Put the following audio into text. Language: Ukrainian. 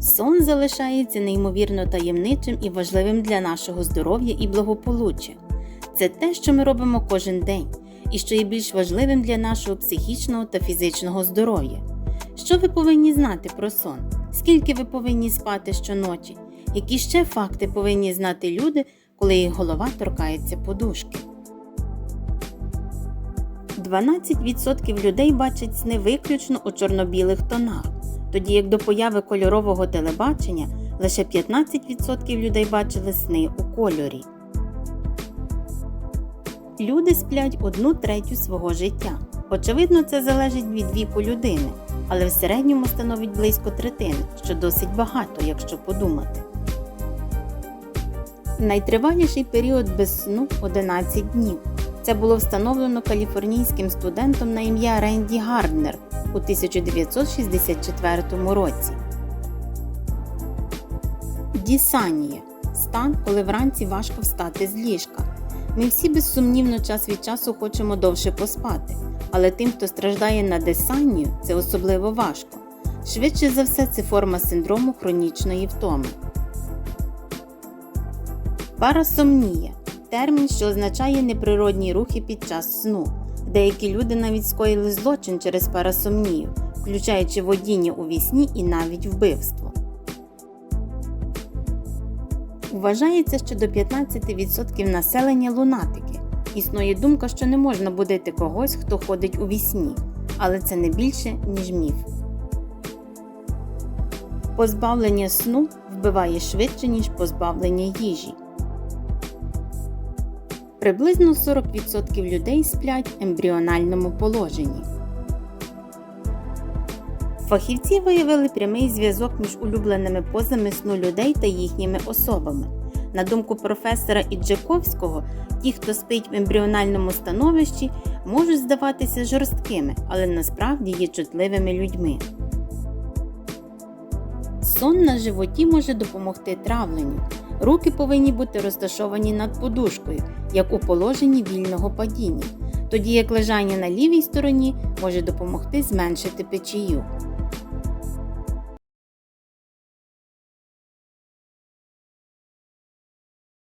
Сон залишається неймовірно таємничим і важливим для нашого здоров'я і благополуччя. Це те, що ми робимо кожен день, і що є більш важливим для нашого психічного та фізичного здоров'я. Що ви повинні знати про сон? Скільки ви повинні спати щоночі? Які ще факти повинні знати люди, коли їх голова торкається подушки? 12% людей бачать сни виключно у чорно-білих тонах, тоді як до появи кольорового телебачення лише 15% людей бачили сни у кольорі. Люди сплять одну третю свого життя. Очевидно, це залежить від віку людини, але в середньому становить близько третини, що досить багато, якщо подумати. Найтриваліший період без сну 11 днів. Це було встановлено каліфорнійським студентом на ім'я Ренді Гарднер у 1964 році. Дісанія стан, коли вранці важко встати з ліжка. Ми всі безсумнівно час від часу хочемо довше поспати, але тим, хто страждає на десанію, це особливо важко. Швидше за все, це форма синдрому хронічної втоми. Парасомнія термін, що означає неприродні рухи під час сну. Деякі люди навіть скоїли злочин через парасомнію, включаючи водіння у вісні і навіть вбивство. Вважається, що до 15% населення лунатики. Існує думка, що не можна будити когось, хто ходить у вісні, але це не більше, ніж міф. Позбавлення сну вбиває швидше, ніж позбавлення їжі. Приблизно 40% людей сплять в ембріональному положенні. Фахівці виявили прямий зв'язок між улюбленими позами сну людей та їхніми особами. На думку професора Іджаковського, ті, хто спить в ембріональному становищі, можуть здаватися жорсткими, але насправді є чутливими людьми. Сон на животі може допомогти травленню. Руки повинні бути розташовані над подушкою, як у положенні вільного падіння, тоді як лежання на лівій стороні може допомогти зменшити печію.